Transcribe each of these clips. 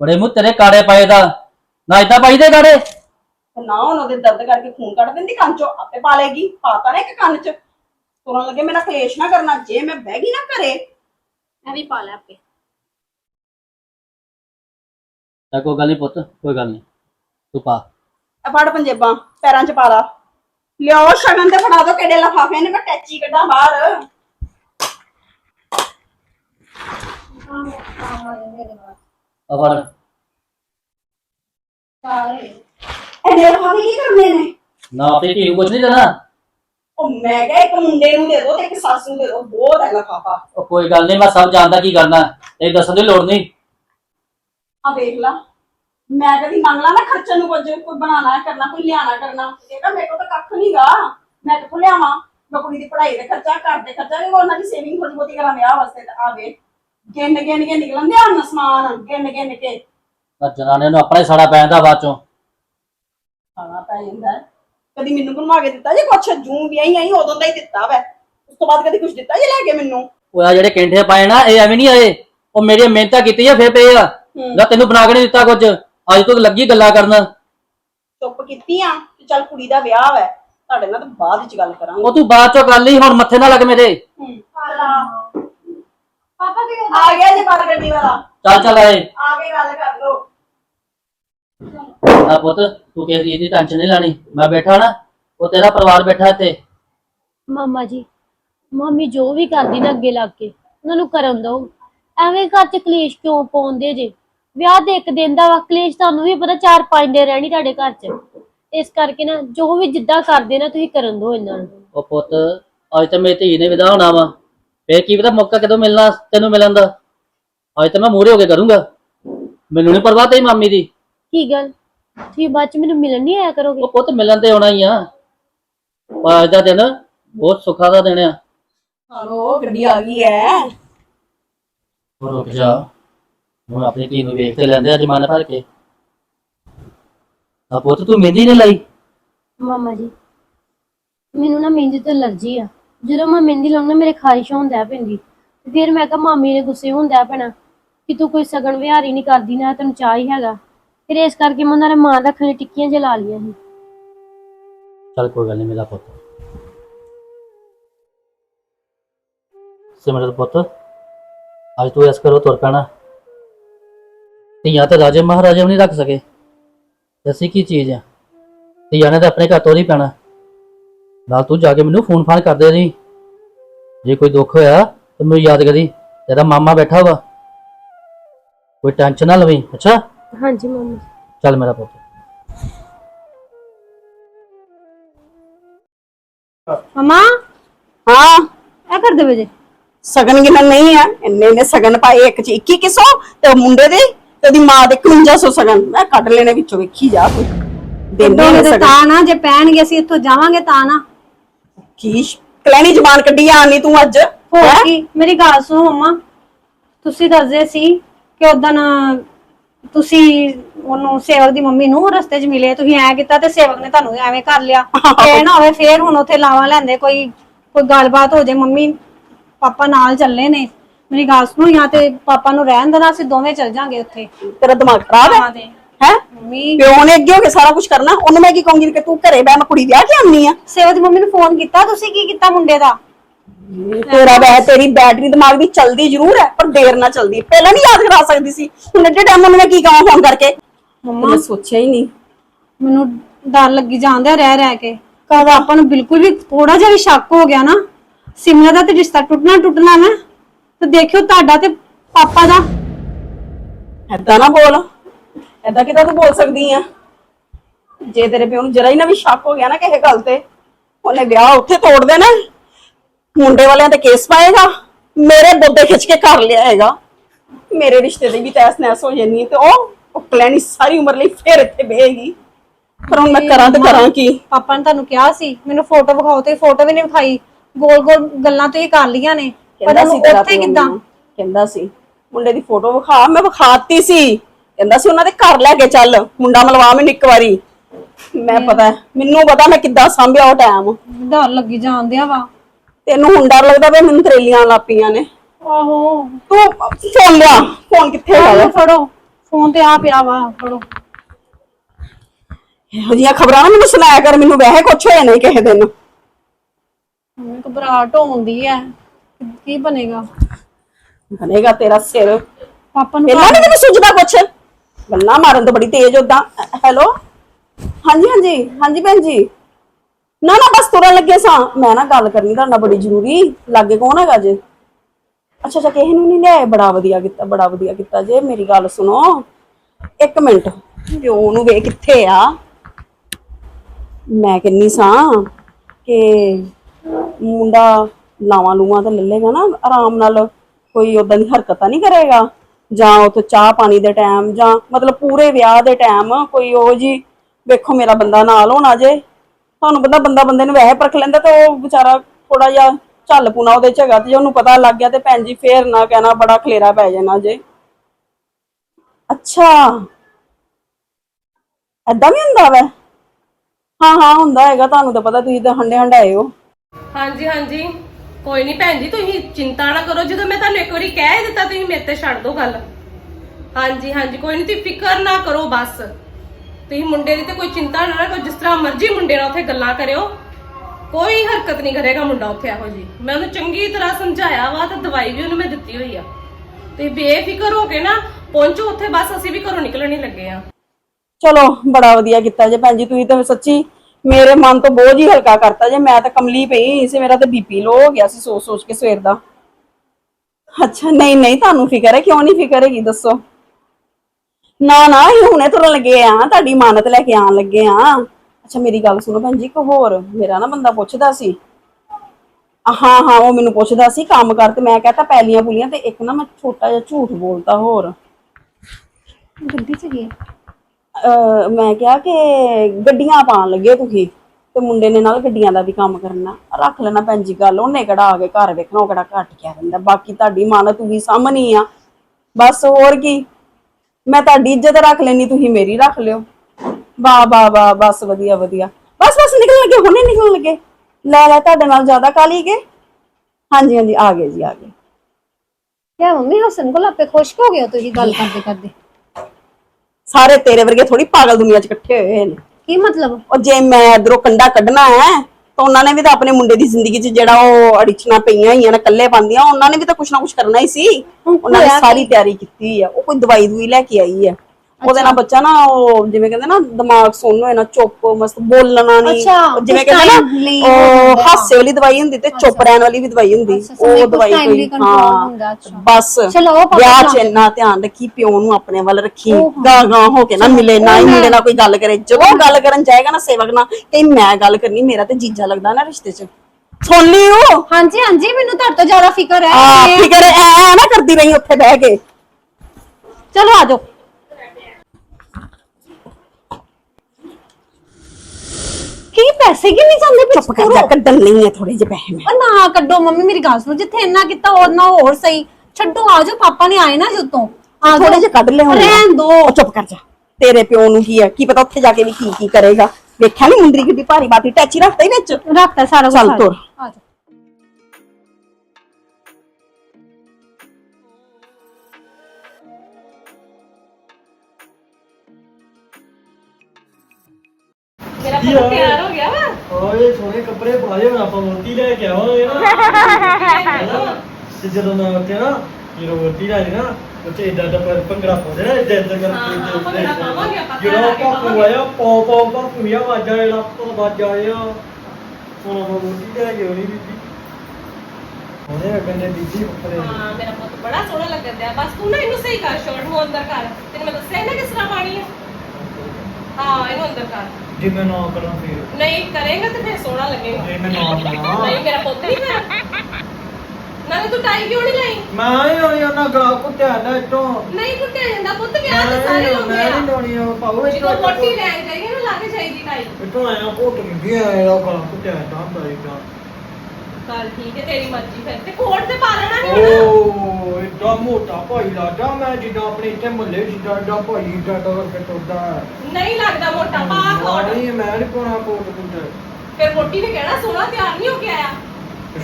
ਬੜੇ ਮੂੰਹ ਤੇਰੇ ਕਾੜੇ ਪਾਏ ਦਾ। ਨਾ ਇਦਾਂ ਪਾਈ ਦੇ ਕਾੜੇ? ਤੇ ਨਾ ਉਹਨਾਂ ਦੇ ਦਰਦ ਕਰਕੇ ਖੂਨ ਕੱਢ ਦਿੰਦੀ ਕੰਨ ਚੋਂ ਆਪੇ ਪਾ ਲੇਗੀ ਪਾਤਾ ਨਾ ਇੱਕ ਕੰਨ ਚ। ਤੁਰਨ ਲੱਗੇ ਮੇਰਾ ਕਲੇਸ਼ ਨਾ ਕਰਨਾ ਜੇ ਮੈਂ ਬਹਿ ਗਈ ਨਾ ਘਰੇ ਮੈਂ ਵੀ ਪਾ ਲਿਆ ਆਪੇ। ਤਾਂ ਕੋਈ ਗੱਲ ਨਹੀਂ ਪੁੱਤ ਕੋਈ ਗੱਲ ਨਹੀਂ ਤੂੰ ਪਾ। ਆ ਫੜ ਪੰਜੇਬਾਂ ਪੈਰਾਂ 'ਚ ਪਾ ਲਾ। ਲਿਆਓ ਸ਼ਗਨ ਤੇ ਫੜਾ ਦੋ ਕਿਹੜੇ ਲਫਾਫੇ ਨੇ ਮੈਂ ਟੈਚੀ ਕੱਢਾਂ ਬਾਹਰ। ਆ ਫੜ ਇਹਨੇ ਲਫਾਫੇ ਕੀ ਕਰਨੇ ਨੇ? ਨਾ ਧੀ ਨੂੰ ਕੁਝ ਨਹੀਂ ਦੇਣਾ ਉਹ ਮੈਂ ਕਿਹਾ ਇੱਕ ਮੁੰਡੇ ਨੂੰ ਦੇ ਦੋ ਤੇ ਇੱਕ ਸੱਸ ਨੂੰ ਦੇ ਦੋ ਬਹੁਤ ਹੈ ਲਫਾਫਾ। ਉਹ ਕੋਈ ਗੱਲ ਨਹੀਂ ਮੈਂ ਸਭ ਜਾਣਦਾ ਕੀ ਕਰਨਾ। ਇਹ ਦੱਸਣ ਦੀ ਲੋੜ ਨਹੀਂ। ਆ ਦੇਖ ਲਾ। ਮੈਂ ਕਦੀ ਮੰਗ ਲਾ ਨਾ ਖਰਚਣ ਨੂੰ ਕੁਝ ਕੋਈ ਬਣਾਣਾ ਕਰਨਾ ਕੋਈ ਲਿਆਣਾ ਕਰਨਾ। ਇਹਦਾ ਮੇਰੇ ਕੋਲ ਤਾਂ ਕੱਖ ਨਹੀਂਗਾ ਮੈਂ ਕਿੱਥੋਂ ਲਿਆਵਾਂ? ਮੈਂ ਕੁੜੀ ਦੀ ਪੜ੍ਹਾਈ ਦਾ ਖਰਚਾ ਘਰ ਦੇ ਖਰਚਾ ਵੀ ਉਹਨਾਂ ਦੀ ਸੇਵਿੰਗ ਥੋੜੀ ਬਹੁਤੀ ਕਰਾਂ ਵਿਆਹ ਵਾਸਤੇ ਤਾਂ ਆਵੇ ਗਿਣ ਗਿਣ ਕੇ ਨਿਕਲਣ ਦੇ ਹਨ ਸਮਾਨ ਗਿਣ ਗਿਣ ਕੇ। ਨਾ ਜਨਾਨੇ ਨੂੰ ਆਪਣਾ ਹੀ ਸਾੜਾ ਪੈਂਦਾ ਬਾਅਦ ਚੋਂ। ਖਾਣਾ ਪੈ ਜਾਂਦਾ ਹੈ। ਕਦੀ ਮੈਨੂੰ ਬਣਵਾ ਕੇ ਦਿੱਤਾ ਜੇ ਕੁਛ? ਜੂੰ ਵੀ ਆਈ ਆਈ ਉਦੋਂ ਦਾ ਹੀ ਦਿੱਤਾ ਵੈ। ਉਸ ਤੋਂ ਬਾਅਦ ਕਦੀ ਕੁਝ ਦਿੱਤਾ ਜੇ ਲੈ ਕੇ ਮੈਨੂੰ? ਉਹ ਆ ਜਿਹੜੇ ਕੈਂਠੇ ਪਾਏ ਨਾ ਇਹ ਐਵੇਂ ਨਹੀਂ ਆਏ। ਉਹ ਮੇਰੀਆਂ ਮਿਹਨਤਾਂ ਕੀਤੀਆਂ ਫੇਰ ਪਏ ਆ। ਨਾ ਤੈਨੂੰ ਬਣਾ ਕੇ ਨਹੀਂ ਦਿੱਤਾ ਕੁਝ ਅੱਜ ਤੋਂ ਲੱਗੀ ਗੱਲਾਂ ਕਰਨ। ਚੁੱਪ ਕੀਤੀ ਆ ਕਿ ਚੱਲ ਕੁੜੀ ਦਾ ਵਿਆਹ ਵੈ। ਤੁਹਾਡੇ ਨਾਲ ਤਾਂ ਬਾਅਦ ਵਿੱਚ ਗੱਲ ਕਰਾਂਗੇ। ਉਹ ਤੂੰ ਬਾਅਦ ਚੋਂ ਕਰ ਲਈ ਹੁਣ ਮੱਥੇ ਨਾ ਲੱਗ ਮੇਰੇ। ਹੂੰ। ਪਾਪਾ ਕੀ ਆ ਗਿਆ ਜੀ ਬਾਲ ਗੱਡੀ ਵਾਲਾ। ਚੱਲ ਚੱਲ ਆਏ। ਆ ਕੇ ਗੱਲ ਕਰ ਲੋ ਨਾ ਪੁੱਤ ਤੂੰ ਕਿਸੇ ਚੀਜ਼ ਦੀ ਟੈਨਸ਼ਨ ਨਹੀਂ ਲੈਣੀ। ਮੈਂ ਬੈਠਾ ਨਾ ਉਹ ਤੇਰਾ ਪਰਿਵਾਰ ਬੈਠਾ ਇੱਥੇ। ਮਾਮਾ ਜੀ ਮੰਮੀ ਜੋ ਵੀ ਕਰਦੀ ਨਾ ਅੱਗੇ ਲੱਗ ਕੇ ਉਹਨਾਂ ਨੂੰ ਕਰਨ ਦੋ ਐਵੇਂ ਘਰ ਚ ਕਲੇਸ਼ ਕਿਉਂ ਪਾਉਂਦੇ ਜੇ? ਵਿਆਹ ਦੇ ਇੱਕ ਦਿਨ ਦਾ ਵਾ ਕਲੇਸ਼ ਤੁਹਾਨੂੰ ਵੀ ਪਤਾ ਚਾਰ ਪੰਜ ਦਿਨ ਰਹਿਣੀ ਤੁਹਾਡੇ ਘਰ ਚ। ਇਸ ਕਰਕੇ ਨਾ ਜੋ ਵੀ ਜਿੱਦਾਂ ਕਰਦੇ ਨਾ ਤੁਸੀਂ ਕਰਨ ਦੋ ਇਹਨਾਂ ਨੂੰ। ਉਹ ਪੁੱਤ ਅੱਜ ਤਾਂ ਮੇਰੀ ਧੀ ਨੇ ਵਿਦਾ ਹੋਣਾ ਵਾ। ਫੇਰ ਕੀ ਪਤਾ ਮੌਕਾ ਕਦੋਂ ਮਿਲਣਾ ਤੈਨੂੰ ਮਿਲਣ ਦਾ? ਅੱਜ ਤਾਂ ਮੈਂ ਮੂਹਰੇ ਹੋ ਕੇ ਕਰੂੰਗਾ। ਮੈਨੂੰ ਨਹੀਂ ਪਰਵਾਹ ਤੇਰੀ ਮਾਮੀ ਦੀ। ਕੀ ਗੱਲ? ਤੁਸੀਂ ਬਾਅਦ ਚ ਮੈਨੂੰ ਮਿਲਣ ਨਹੀਂ ਆਇਆ ਕਰੋਗੇ? ਉਹ ਪੁੱਤ ਮਿਲਣ ਤੇ ਆਉਣਾ ਹੀ ਆ। ਪਰ ਅੱਜ ਦਾ ਦਿਨ ਬਹੁਤ ਸੁੱਖਾ ਦਾ ਦਿਨ ਆ। ਹਲੋ ਗੱਡੀ ਆ ਗਈ ਐ। ਉਹ ਰੁਕ ਜਾ। ਹੁਣ ਆਪਣੀ ਧੀ ਨੂੰ ਵੇਖ ਤੇ ਲੈਂਦੇ ਆ ਜਮਾਨਾ ਭਰ ਕੇ। ਆ ਪੁੱਤ ਤੂੰ ਮਹਿੰਦੀ ਨਹੀਂ ਲਾਈ? ਮਾਮਾ ਜੀ ਮੈਨੂੰ ਨਾ ਮਹਿੰਦੀ ਤੋਂ ਅਲਰਜੀ ਆ। ਜਦੋਂ ਮੈਂ ਮਹਿੰਦੀ ਲਾਉਂਦਾ ਮੇਰੇ ਖਾਰਿਸ਼ ਹੁੰਦਾ ਪੈਂਦੀ। ਤੇ ਫਿਰ ਮੈਂ ਕਿਹਾ, ਮਾਮੀ ਨੇ ਗੁੱਸੇ ਹੁੰਦਾ ਪੈਣਾ ਕਿ ਤੂੰ ਕੋਈ ਸਗਨ ਵਿਹਾਰੀ ਨਹੀਂ ਕਰਦੀ, ਨਾ ਤੈਨੂੰ ਚਾਹ ਹੀ ਹੈਗਾ। ਫਿਰ ਇਸ ਕਰਕੇ ਮੈਂ ਉਹਨਾਂ ਨੇ ਮਾਂ ਰੱਖਣ ਲਈ ਟਿੱਕੀਆਂ ਜਲਾ ਲਈਆਂ ਸੀ। ਚੱਲ ਕੋਈ ਗੱਲ ਨਹੀਂ, ਮੇਰਾ ਪੁੱਤ। ਸਿਮਰਤ ਪੁੱਤ, ਅੱਜ ਤੂੰ ਇਸ ਕਰੋ ਤੁਰ ਪੈਣਾ। ਧੀਆਂ ਤੇ ਰਾਜੇ ਮਹਾਰਾਜੇ ਵੀ ਨਹੀਂ ਰੱਖ ਸਕੇ। ਤੇ ਅਸੀਂ ਕੀ ਚੀਜ਼ ਆ? ਧੀਆਂ ਨੇ ਤਾਂ ਆਪਣੇ ਘਰ ਤੋਂ ਹੀ ਪੈਣਾ। ਨਾਲ ਤੂੰ ਜਾ ਕੇ ਮੈਨੂੰ ਫੋਨ ਫਾਨ ਕਰਦੇ ਰਹੀ ਜੇ ਕੋਈ ਦੁੱਖ ਹੋਇਆ ਤਾਂ ਮੈਨੂੰ ਯਾਦ ਕਰੀ। ਤੇਰਾ ਮਾਮਾ ਬੈਠਾ ਵਾ। ਕੋਈ ਟੈਨਸ਼ਨ ਨਾ ਲਵੀਂ ਅੱਛਾ? ਹਾਂਜੀ ਮੰਮੀ। ਚੱਲ ਮੇਰਾ ਪੁੱਤ। ਮਮਾ ਹਾਂ। ਇਹ ਕਰਦੇ ਵਜੇ। ਸਗਨ ਗਿਣਨ ਨਹੀਂ ਆ। ਇੰਨੇ ਨੇ ਸਗਨ ਪਾਏ ਇੱਕ ਚ 21 ਕਿਸੋ ਤੇ ਉਹ ਮੁੰਡੇ ਦੇ ਤੇ ਉਹਦੀ ਮਾਂ ਦੇ 5100 ਸਗਨ। ਮੈਂ ਕੱਢ ਲੈਣੇ ਵਿੱਚੋਂ ਵੇਖੀ ਜਾ ਕੋਈ। ਦੋਵੇਂ ਨੇ ਸਗਨ ਤਾਂ ਨਾ ਜੇ ਪੈਣਗੇ ਅਸੀਂ ਇੱਥੋਂ ਜਾਵਾਂਗੇ ਤਾਂ ਨਾ। ਕੀ ਕਲੈਣੀ ਜ਼ਬਾਨ ਕੱਢੀ ਆ ਨਹੀਂ ਤੂੰ ਅੱਜ? ਹੋਰ ਹੈਂ? ਕੀ? ਮੇਰੀ ਗੱਲ ਸੁਣੋ ਮੰਮਾ। ਤੁਸੀਂ ਦੱਸਦੇ ਸੀ ਕਿ ਉਦੋਂ ਤੁਸੀਂ ਉਹਨੂੰ ਸੇਵਕ ਦੀ ਮੰਮੀ ਨੂੰ ਰਸਤੇ 'ਚ ਮਿਲੇ ਤੁਸੀਂ ਐ ਕੀਤਾ ਤੇ ਸੇਵਕ ਨੇ ਤੁਹਾਨੂੰ ਐਵੇਂ ਕਰ ਲਿਆ। ਇਹ ਨਾ ਹੋਵੇ ਫੇਰ ਹੁਣ ਉੱਥੇ ਲਾਵਾਂ ਲੈਂਦੇ ਕੋਈ ਕੋਈ ਗੱਲਬਾਤ ਹੋ ਜਾਏ ਮੰਮੀ ਪਾਪਾ ਨਾਲ ਚੱਲੇ ਨੇ। ਮੇਰੀ ਗੱਲ ਸੁਣੋ ਜਾਂ ਤੇ ਪਾਪਾ ਨੂੰ ਰਹਿਣ ਦੇਣਾ ਅਸੀਂ ਦੋਵੇਂ ਚੱਲ ਜਾਾਂਗੇ ਉੱਥੇ। ਤੇਰਾ ਦਿਮਾਗ ਖਰਾਬ ਹੈ? ਹਾਂ ਤੇ ਹੈ? ਮੰਮੀ। ਪਿਓ ਨੇ ਅੱਗੇ ਹੋ ਕੇ ਸਾਰਾ ਕੁਝ ਕਰਨਾ ਉਹਨੂੰ ਮੈਂ ਕੀ ਕਹੂੰਗੀ ਕਿ ਤੂੰ ਘਰੇ ਬੈ ਮੈਂ ਕੁੜੀ ਵਿਆਹ ਕੇ ਆਉਣੀ ਆ ਸੇਵਕ ਦੀ ਮੰਮੀ ਨੂੰ ਫੋਨ ਕੀਤਾ ਤੁਸੀਂ ਕੀ ਕੀਤਾ ਮੁੰਡੇ ਦਾ? ਤੇਰਾ ਵੈ ਤੇਰੀ ਬੈਟਰੀ ਦਿਮਾਗ ਦੀ ਚਲਦੀ ਜ਼ਰੂਰ ਹੈ ਪਰ ਦੇਰ ਨਾਲ ਚਲਦੀ ਪਹਿਲਾਂ ਨਹੀਂ ਯਾਦ ਕਰਾ ਸਕਦੀ ਸੀ। ਹੁਣ ਐਡੇ ਟਾਈਮ ਉਹਨੂੰ ਮੈਂ ਕੀ ਕਹਾਂ ਫੋਨ ਕਰਕੇ? ਮੰਮਾ। ਸੋਚਿਆ ਹੀ ਨਹੀਂ। ਮੈਨੂੰ ਡਰ ਲੱਗੀ ਜਾਂਦਾ ਰਹਿ ਰਹਿ ਕੇ। ਕਦ ਆਪਾਂ ਨੂੰ ਬਿਲਕੁਲ ਵੀ ਥੋੜਾ ਜਿਹਾ ਵੀ ਸ਼ੱਕ ਹੋ ਗਿਆ ਨਾ ਸਿਮਰਨ ਦਾ ਤੇ ਰਿਸ਼ਤਾ ਟੁੱਟਣਾ ਟੁੱਟਣਾ ਨਾ ਤੇ ਦੇਖਿਓ ਤੁਹਾਡਾ ਤੇ ਪਾਪਾ ਦਾ। ਐਦਾਂ ਨਾ ਬੋਲ। ਐਦਾਂ ਕਿਦਾਂ ਤੂੰ ਬੋਲ ਸਕਦੀ ਆ? ਜੇ ਤੇਰੇ ਪਿਓ ਨੂੰ ਜਰਾ ਹੀ ਨਾ ਵੀ ਸ਼ੱਕ ਹੋ ਗਿਆ ਨਾ ਕਿਸੇ ਗੱਲ ਤੇ ਉਹਨੇ ਵਿਆਹ ਉੱਥੇ ਤੋੜ ਦੇਣਾ ਮੁੰਡੇ ਵਾਲਿਆਂ ਤੇ ਕੇਸ ਪਾਏਗਾ ਮੇਰੇ ਬੋਦੇ ਖਿੱਚ ਕੇ ਕਰ ਲਿਆ ਹੈਗਾ ਮੇਰੇ ਰਿਸ਼ਤੇ ਦੀ ਵੀ ਤੈਸ ਨੈਸ ਹੋ ਜਾਨੀ ਤੇ ਉਹ ਉਹ ਕਲੈਣੀ ਸਾਰੀ ਉਮਰ ਲਈ ਫੇਰ ਇੱਥੇ ਬਹੇਗੀ ਪਰ ਹੁਣ ਮੈਂ ਕਰਾਂ ਤੇ ਕਰਾਂ ਕੀ? ਪਾਪਾ ਨੇ ਤੁਹਾਨੂੰ ਕਿਹਾ ਸੀ ਮੈਨੂੰ ਫੋਟੋ ਵਿਖਾਓ ਤੇ ਫੋਟੋ ਵੀ ਨਹੀਂ ਵਿਖਾਈ। ਗੋਲ ਗੋਲ ਗੱਲਾਂ ਤੋਂ ਹੀ ਕਰ ਲੀਆਂ ਨੇ। ਪਰ ਉਹਨੂੰ ਉੱਥੇ ਕਿੱਦਾਂ? ਕਹਿੰਦਾ ਸੀ ਮੁੰਡੇ ਦੀ ਫੋਟੋ ਵਿਖਾ ਮੈਂ ਵਿਖਾਤੀ ਸੀ। ਕਹਿੰਦਾ ਸੀ ਉਹਨਾਂ ਦੇ ਘਰ ਲੈ ਕੇ ਚੱਲ ਮੁੰਡਾ ਮਲਵਾ ਮੈਨੂੰ ਇੱਕ ਵਾਰੀ। ਮੈਂ ਪਤਾ ਮੈਨੂੰ ਪਤਾ ਮੈਂ ਕਿੱਦਾਂ ਸੰਭਿਆ ਉਹ ਟਾਈਮ ਡਰ ਲੱਗੀ ਜਾਂਦਿਆ ਵਾ। ਤੈਨੂੰ ਹੁਣ ਡਰ ਲੱਗਦਾ ਵੇ ਮੈਨੂੰ ਤਰੇਲੀਆਂ ਲਾਪੀਆਂ ਨੇ। ਆਹੋ। ਤੂੰ ਫੋਨ ਲਿਆ ਫੋਨ ਕਿੱਥੇ ਵਾ? ਫੜੋ ਫੋਨ ਤੇ ਆ ਪਿਆ ਵਾ ਫੜੋ। ਇਹੋ ਜਿਹੀਆਂ ਖਬਰਾਂ ਨਾ ਮੈਨੂੰ ਸੁਣਾਇਆ ਕਰ ਮੈਨੂੰ ਵੈਸੇ ਕੁਛ ਹੋਇਆ ਨਹੀਂ ਕਿਸੇ ਦਿਨ। ਮੰਮੀ ਘਬਰਾਹਟ ਹੁੰਦੀ ਹੈ ਕੀ ਬਣੇਗਾ? ਬਣੇਗਾ ਤੇਰਾ ਸਿਰ। ਪਾਪਾ ਨੂੰ ਪਹਿਲਾਂ ਨਹੀਂ ਮੈਨੂੰ ਸੁਝਦਾ ਕੁਛ? ਗੱਲਾਂ ਮਾਰਨ ਤੋਂ ਬੜੀ ਤੇਜ਼ ਉਦਾਂ ਹੈਲੋ ਹਾਂਜੀ ਹਾਂਜੀ ਹਾਂਜੀ ਭੈਣ ਜੀ। ਨਾ ਨਾ, ਬਸ ਤੁਰਨ ਲੱਗੇ ਸਾਂ। ਮੈਂ ਨਾ ਗੱਲ ਕਰਨੀ ਤੁਹਾਡੇ ਨਾਲ ਬੜੀ ਜ਼ਰੂਰੀ। ਲਾਗੇ ਕੌਣ ਹੈਗਾ ਜੇ? ਅੱਛਾ ਅੱਛਾ, ਕਿਸੇ ਨੂੰ ਨਹੀਂ ਲਿਆਏ। ਬੜਾ ਵਧੀਆ ਕੀਤਾ, ਬੜਾ ਵਧੀਆ ਕੀਤਾ ਜੇ। ਮੇਰੀ ਗੱਲ ਸੁਣੋ। ਇੱਕ ਮਿੰਟ। ਪਿਓ ਨੂੰ ਵੇ ਕਿੱਥੇ ਆ? ਮੈਂ ਕਹਿੰਨੀ ਸਾਂ ਕਿ ਮੁੰਡਾ ਲਾਵਾਂ ਲੂਆਂ ਤਾਂ ਲੱਲੇਗਾ ਨਾ। ਆਰਾਮ ਨਾਲ ਕੋਈ ਉਦਾਂ ਦੀ ਹਰਕਤ ਤਾਂ ਨਹੀਂ ਕਰੇਗਾ। ਜਾਂ ਉੱਥੇ ਚਾਹ ਪਾਣੀ ਦੇ ਟਾਈਮ ਜਾਂ ਮਤਲਬ ਪੂਰੇ ਵਿਆਹ ਦੇ ਟਾਈਮ ਕੋਈ ਉਹ ਜੀ, ਵੇਖੋ ਮੇਰਾ ਬੰਦਾ ਨਾਲ ਹੋਣਾ ਜੇ। ਤੁਹਾਨੂੰ ਪਤਾ ਬੰਦਾ ਬੰਦੇ ਨੂੰ ਵੈਸੇ ਪਰਖ ਲੈਂਦਾ ਤੇ ਉਹ ਵਿਚਾਰਾ ਥੋੜਾ ਜਿਹਾ ਝੱਲ ਪੁਣਾ ਉਹਦੇ ਚ ਹੈਗਾ ਤੇ ਜੇ ਉਹਨੂੰ ਪਤਾ ਲੱਗ ਗਿਆ ਤੇ ਭੈਣ ਜੀ ਫੇਰ ਨਾ ਕਹਿਣਾ ਬੜਾ ਖਲੇਰਾ ਪੈ ਜਾਣਾ ਜੇ। ਅੱਛਾ। ਏਦਾਂ ਵੀ ਹੁੰਦਾ ਵੈ? ਹਾਂ ਹਾਂ, ਹੁੰਦਾ ਹੈਗਾ, ਤੁਹਾਨੂੰ ਤਾਂ ਪਤਾ ਤੁਸੀਂ ਤਾਂ ਹੰਡੇ ਹੰਡਾਏ ਹੋ। ਹਾਂਜੀ ਹਾਂਜੀ। ਕੋਈ ਨਹੀਂ ਭੈਣ ਜੀ, ਤੁਸੀਂ ਚਿੰਤਾ ਨਾ ਕਰੋ। ਜਦੋਂ ਮੈਂ ਤੁਹਾਨੂੰ ਇੱਕ ਵਾਰੀ ਕਹਿ ਹੀ ਦਿੱਤਾ, ਤੁਸੀਂ ਮੇਰੇ ਤੇ ਛੱਡ ਦਿਓ ਗੱਲ। ਹਾਂਜੀ ਹਾਂਜੀ, ਕੋਈ ਨਹੀਂ, ਤੁਸੀਂ ਫਿਕਰ ਨਾ ਕਰੋ ਬਸ। ਤੁਸੀਂ ਮੁੰਡੇ ਦੀ ਤੇ ਕੋਈ ਚਿੰਤਾ ਨਾ ਕਰੋ, ਜਿਸ ਤਰ੍ਹਾਂ ਮਰਜ਼ੀ ਮੁੰਡੇ ਨਾਲ ਉੱਥੇ ਗੱਲਾਂ ਕਰਿਓ। ਕੋਈ ਹਰਕਤ ਨਹੀਂ ਕਰੇਗਾ ਮੁੰਡਾ ਉੱਥੇ ਇਹੋ ਜੀ ਮੈਂ ਉਹਨੂੰ ਚੰਗੀ ਤਰ੍ਹਾਂ ਸਮਝਾਇਆ ਵਾ ਤੇ ਦਵਾਈ ਵੀ ਉਹਨੂੰ ਮੈਂ ਦਿੱਤੀ ਹੋਈ ਆ। ਤੇ ਬੇਫਿਕਰ ਹੋ ਕੇ ਨਾ ਪਹੁੰਚੋ, ਉੱਥੇ ਬਸ ਅਸੀਂ ਵੀ ਘਰੋਂ ਨਿਕਲਣ ਹੀ ਲੱਗੇ ਆ। ਚਲੋ, ਬੜਾ ਵਧੀਆ ਕੀਤਾ ਜੇ ਭੈਣ ਜੀ, ਤੁਸੀਂ ਤਾਂ ਸੱਚੀ ਮੇਰੇ ਮਨ ਤੋਂ ਬੋਝ ਹੀ ਹਲਕਾ ਕਰਤਾ ਜੇ, ਮੈਂ ਤਾਂ ਕਮਲੀ ਪਈ ਸੀ, ਮੇਰਾ ਤਾਂ ਬੀਪੀ ਲੋ ਹੋ ਗਿਆ ਸੀ ਸੋਚ ਸੋਚ ਕੇ ਸਵੇਰ ਦਾ। ਅੱਛਾ, ਨਹੀਂ ਨਹੀਂ, ਤੁਹਾਨੂੰ ਫਿਕਰ ਹੈ, ਕਿਉਂ ਨਹੀਂ ਫਿਕਰ ਹੈਗੀ, ਦੱਸੋ। ਨਾ ਨਾ ਇਹ ਹੁਣੇ ਤੁਰਨ ਲੱਗੇ ਆ, ਤੁਹਾਡੀ ਮਾਨਤ ਲੈ ਕੇ ਆਣ ਲੱਗੇ ਆ। ਅੱਛਾ, ਮੇਰੀ ਗੱਲ ਸੁਣੋ ਭੈਣ ਜੀ, ਇੱਕ ਹੋਰ, ਮੇਰਾ ਨਾ ਬੰਦਾ ਪੁੱਛਦਾ ਸੀ। ਹਾਂ ਹਾਂ, ਉਹ ਮੈਨੂੰ ਪੁੱਛਦਾ ਸੀ, ਕੰਮ ਕਰ ਤੇ ਮੈਂ ਕਹਤਾ ਪੈਲੀਆਂ ਪੁਲੀਆਂ ਤੇ ਇੱਕ ਨਾ ਮੈਂ ਛੋਟਾ ਜਿਹਾ ਝੂਠ ਬੋਲਤਾ ਹੋਰ। ਗੱਡੀ ਚ ਗਏ ਮੈਂ ਕਿਹਾ ਕਿ ਗੱਡੀਆਂ ਪਾਣ ਲੱਗੇ ਤੁਸੀਂ ਤੇ ਮੁੰਡੇ ਨੇ ਨਾਲ ਗੱਡੀਆਂ ਦਾ ਵੀ ਕੰਮ ਕਰਨਾ। ਰੱਖ ਲੈਣਾ ਭੈਣ ਜੀ ਗੱਲ, ਉਹਨੇ ਕਿਹੜਾ ਆ ਕੇ ਘਰ ਵੇਖਣਾ, ਉਹ ਕਿਹੜਾ ਘੱਟ ਕਿਆ ਰਹਿੰਦਾ ਬਾਕੀ ਤੁਹਾਡੀ ਮਾਨਤ ਤੁਸੀਂ ਸਾਹਮਣੀ ਆ। ਬਸ ਹੋਰ ਕੀ। ਮੈਂ ਤੁਹਾਡੀ ਇੱਜ਼ਤ ਰੱਖ ਲੈਣੀ ਤੁਸੀਂ ਮੇਰੀ ਰੱਖ ਲਿਓ। ਵਾਹ ਵਾਹ ਵਾਹ, ਬਸ ਵਧੀਆ ਵਧੀਆ। ਬਸ ਬਸ ਨਿਕਲਣ ਲੱਗੇ, ਹੁਣੇ ਨਿਕਲਣ ਲੱਗੇ। ਲੈ ਲੈ, ਤੁਹਾਡੇ ਨਾਲ ਜ਼ਿਆਦਾ ਕਾਲੀ ਗਏ ਹਾਂਜੀ ਹਾਂਜੀ, ਆ ਗਏ ਜੀ, ਆ ਗਏ। ਕਿਆ ਮੰਮੀ, ਹਸਨ ਕੋਲ ਆਪੇ ਖੁਸ਼ ਹੋ ਗਏ ਹੋ ਤੁਸੀਂ ਗੱਲ ਕਰਦੇ ਕਰਦੇ ਸਾਰੇ ਤੇਰੇ ਵਰਗੇ ਥੋੜੀ ਪਾਗਲ ਦੁਨੀਆ 'ਚ ਇਕੱਠੇ ਹੋਏ ਨੇ। ਕੀ ਮਤਲਬ? ਉਹ ਜੇ ਮੈਂ ਇਧਰੋਂ ਕੰਡਾ ਕੱਢਣਾ ਹੈ ਤਾਂ ਉਹਨਾਂ ਨੇ ਵੀ ਤਾਂ ਆਪਣੇ ਮੁੰਡੇ ਦੀ ਜ਼ਿੰਦਗੀ 'ਚ ਜਿਹੜਾ ਉਹ ਅੜਿਚਣਾ ਪਈਆਂ ਹੋਈਆਂ ਨੇ ਇਕੱਲੇ ਪਾਉਂਦੀਆਂ ਉਹਨਾਂ ਨੇ ਵੀ ਤਾਂ ਕੁਛ ਨਾ ਕੁਛ ਕਰਨਾ ਹੀ ਸੀ। ਉਹਨਾਂ ਨੇ ਸਾਰੀ ਤਿਆਰੀ ਕੀਤੀ ਆ ਉਹ ਕੋਈ ਦਵਾਈ ਦੂਈ ਲੈ ਕੇ ਆਈ ਆ। ਉਹਦੇ ਨਾਲ ਬੱਚਾ ਨਾ ਉਹ ਜਿਵੇਂ ਕਹਿੰਦੇ ਨਾ ਦਿਮਾਗ ਸੁੰਨ ਹੋਏ ਨਾ ਚੁੱਪ ਮਸਤ ਬੋਲਣਾ ਨਹੀਂ ਅੱਛਾ, ਜਿਵੇਂ ਕਹਿੰਦੇ ਨਾ ਉਹ ਹਾਸੇ ਵਾਲੀ ਦਵਾਈ ਹੁੰਦੀ ਤੇ ਚੁੱਪ ਰਹਿਣ ਵਾਲੀ ਵੀ ਦਵਾਈ ਹੁੰਦੀ। ਅੱਛਾ, ਉਹ ਕੁਛ ਦਵਾਈ ਕੋਈ control ਹੁੰਦਾ, ਹਾਂ ਅੱਛਾ। ਬਸ। ਚਲੋ, ਉਹ ਪਤਾ ਵਿਆਹ ਲੱਗ ਚ ਇੰਨਾ ਧਿਆਨ ਰੱਖੀ ਪਿਓ ਨੂੰ ਆਪਣੇ ਵੱਲ ਰੱਖੀ ਗਾਂ ਗਾਂ ਹੋ ਕੇ ਨਾ ਮਿਲੇ ਨਾ ਹੀ ਮੁੰਡੇ ਨਾਲ ਕੋਈ ਗੱਲ ਕਰੇ। ਜਦੋਂ ਗੱਲ ਕਰਨ ਜਾਏਗਾ ਨਾ ਸੇਵਕ ਨਾਲ ਤੇ ਮੈਂ ਗੱਲ ਕਰਨੀ ਮੇਰਾ ਤੇ ਜੀਜਾ ਲੱਗਦਾ ਨਾ ਰਿਸ਼ਤੇ 'ਚ। ਸੁਣ ਲਈ ਉਹ? ਹਾਂਜੀ ਹਾਂਜੀ ਮੈਨੂੰ ਤੁਹਾਡੇ ਤੋਂ ਜ਼ਿਆਦਾ ਫਿਕਰ ਹੈ। ਆ ਫਿਕਰ ਐ ਐ ਨਾ ਕਰਦੀ ਰਹੀ ਉੱਥੇ ਬਹਿ ਕੇ। ਚਲੋ ਆ ਜਾਓ। ਪੈਸੇ ਕਿ ਨਹੀਂ ਜਾਂਦੇ ਚੁੱਪ ਕਰ ਜਾ ਕੱਢਣ ਨਹੀਂ ਹੈ ਥੋੜੇ ਜਿਹੇ ਪੈਸੇ ਮੈਂ ਉਹ ਨਾ ਕੱਢੋ ਮੰਮੀ ਮੇਰੀ ਗੱਲ ਸੁਣੋ ਜਿੱਥੇ ਇੰਨਾ ਕੀਤਾ ਉਹਨਾਂ ਹੋਰ ਸਹੀ ਛੱਡੋ ਆ ਜਾਓ ਪਾਪਾ ਨੇ ਆਏ ਨਾ ਜਦੋਂ ਆ ਜਾਓ। ਥੋੜੇ ਜਿਹੇ ਕੱਢ ਲੈ ਹੁਣ ਰਹਿਣ ਦੋ ਉਹ ਚੁੱਪ ਕਰ ਜਾ ਤੇਰੇ ਪਿਓ ਨੂੰ ਕੀ ਹੈ ਕੀ ਪਤਾ ਉੱਥੇ ਜਾ ਕੇ ਵੀ ਕੀ ਕੀ ਕਰੇਗਾ ਵੇਖਿਆ ਨੀ ਮੁੰਦਰੀ ਕਿੱਡੀ ਭਾਰੀ ਬਾਤੀ ਟੈਚੀ ਰੱਖਦਾ ਹੀ ਵਿੱਚ ਰੱਖਤਾ ਸਾਰਾ ਕੁਝ ਚੱਲ ਤੁਰ। ਆ ਜਾਓ ਮੇਰਾ ਪੁੱਤ ਤਿਆਰ ਹੋ ਗਿਆ ਵਾ ਓਏ ਸੋਹਣੇ ਕੱਪੜੇ ਪਾ ਲਿਓ ਆਪਾਂ ਮੋਤੀ ਲੈ ਕੇ ਆਵਾਂਗੇ ਨਾ। ਤੇ ਜਦੋਂ ਮੈਂ ਉੱਥੇ ਨਾ ਜਦੋਂ ਮੋਤੀ ਲੈ ਲਈ ਨਾ ਉੱਥੇ ਇਦਾਂ ਦਾ ਪਰ ਭੰਗੜਾ ਪਾਉਂਦੇ ਨਾ ਇਦਾਂ ਇਦਾਂ ਹਾਂ, ਹਾਂ, ਆਪਾਂ, ਜਿਹੜਾ ਕੇ ਪਾਪੂ ਆਇਆ ਪੌ ਪੌ ਪਾਪੂ ਆ ਵਾਜਾ ਜਿਹੜਾ ਪੌ ਵਾਜਾ ਆਇਆ ਹੁਣ ਆਪਾਂ ਮੋਤੀ ਲੈ ਕੇ ਆਉਣੀ ਬੀਬੀ। ਉਹਨੇ ਕਹਿੰਦੇ ਬੀਬੀ ਕੱਪੜੇ। ਹਾਂ ਮੇਰਾ ਪੁੱਤ ਬੜਾ ਸੋਹਣਾ ਲੱਗਣ ਦਿਆ। ਬਸ ਤੂੰ ਨਾ ਇਹਨੂੰ ਸਹੀ ਕਰ ਸ਼ੋਰਟ ਨੂੰ ਅੰਦਰ ਕਰ। ਤੈਨੂੰ ਮੈਂ ਦੱਸਿਆ ਨਾ ਕਿਸ ਤਰ੍ਹਾਂ ਪਾਣੀ ਹੈ ਹਾਂ ਇਹਨੂੰ ਅੰਦਰ ਕਰ। ਜੇ ਮੈਂ ਨਾ ਕਰਾਂ ਫਿਰ। ਨਹੀਂ ਕਰੇਗਾ ਤੇ ਫਿਰ ਸੋਹਣਾ ਲੱਗੇਗਾ। ਜੇ ਮੈਂ ਨਾ ਕਰਾਂ। ਨਹੀਂ ਮੇਰਾ ਪੁੱਤ ਨਹੀਂ ਕਰ। ਨਾਲੇ ਤੂੰ ਟਾਈ ਕਿਉਂ ਨਹੀਂ ਲਾਈ? ਮੈਂ ਹੀ ਹੋਣੀ ਉਹਨਾਂ ਗਲਾ ਕੁੱਟਿਆ ਨਾ ਇਤੋਂ ਨਹੀਂ ਕੁੱਟਿਆ ਜਾਂਦਾ ਪੁੱਤ ਵਿਆਹ ਤੇ ਸਾਰੇ ਹੋ ਮੈਂ ਗਿਆ ਨਹੀਂ ਲਾਉਣੀ ਉਹ ਪਾਉ ਜਦੋਂ ਮੋਟੀ ਲੈ ਜਾਈਏ ਨਾ ਲਾ ਕੇ ਚਾਹੀਦੀ ਟਾਈ। ਇਤੋਂ ਆਇਆ ਕੋਟ ਨਹੀਂ ਗਿਆ ਇਹਦਾ ਗਲਾ ਕੁੱਟਿਆ ਤਾਂ ਬਾਈਗਾ ਚੱਲ ਠੀਕ ਹੈ ਤੇਰੀ ਮਰਜ਼ੀ ਫਿਰ। ਤੇ ਕੋਟ ਤੇ ਪਾ ਲੈਣਾ ਨਹੀਂ ਹੁਣ ਓ ਏਡਾ ਮੋਟਾ ਭਾਈ ਲੱਗਦਾ ਮੈਂ ਜਿੱਦਾਂ ਆਪਣੇ ਇੱਥੇ ਮੁੱਲੇ ਜਿੱਦਾਂ ਏਡਾ ਭਾਈ ਏਡਾ ਟਵਰ ਫਿੱਟਦਾ ਨਹੀਂ ਲੱਗਦਾ ਮੋਟਾ ਪਾ ਕੋਟ। ਨਹੀਂ ਮੈਂ ਨਹੀਂ ਪਾਉਣਾ ਕੋਟ ਕੁੱਟ। ਫਿਰ ਮੋਟੀ ਨੇ ਕਹਿਣਾ ਸੋਹਣਾ ਤਿਆਰ ਨਹੀਂ ਹੋ ਕੇ ਆਇਆ?